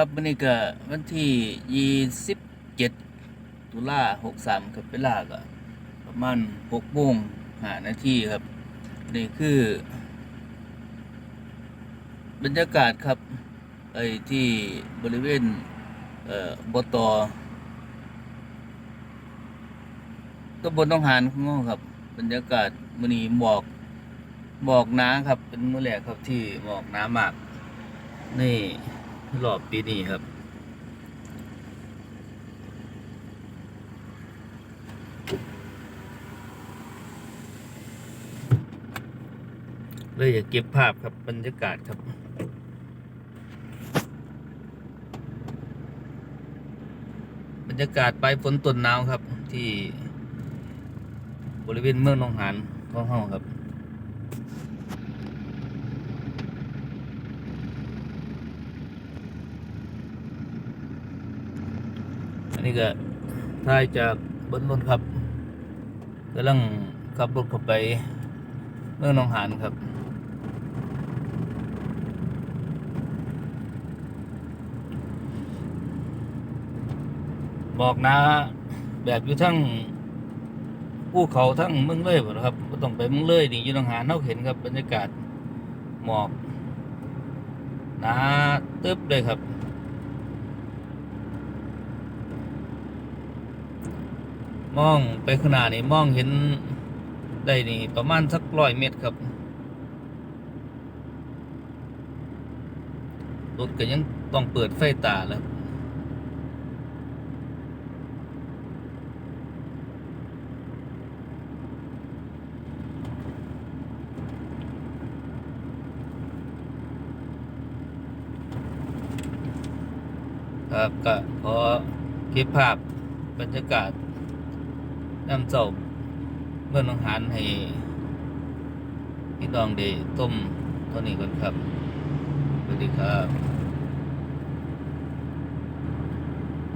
ครับวันนี้ก็วันที่ยี่สิบเจ็ดตุลาหกสามครับเวลาก็ประมาณหกโมงหานาทีครับนี่คือ บรรยากาศครับไอ้ที่บริเวณเอ่อบตตำบลหนองหานของเราครับ บรรยากาศมื้อนีหมอกหมอกหนาครับ เป็นมื้อแรกครับที่หมอกหนามาก นี่ รอบปีนี้ครับ เลยอยากเก็บภาพครับบรรยากาศครับบรรยากาศปลายฝนต้นหนาวครับ ที่บริเวณเมืองหนองหานของเฮาครับ อันนี้ก็ถ่ายจากบนรถครับกำลังขับรถเข้าไปเมืองหนองหานครับ บอกนะแบบอยู่ทั้งภูเขาทั้งเมืองเลยบ่ล่ะครับก็ต้องไปเมืองเลยนี่อยู่หนองหานเฮาเห็นครับบรรยากาศหมอกหนาตึบเลยครับ มองไปข้างหน้านี่มองเห็นได้นี่ประมาณสักร้อยเมตรครับรถก็ยังต้องเปิดไฟตาแล้วครับก็ขอคลิปภาพบรรยากาศ น้ำเจ้าเมื่อน้องหานให้พี่น้องได้ต้มเท่านี้ก่อนครับสวัสดีครับ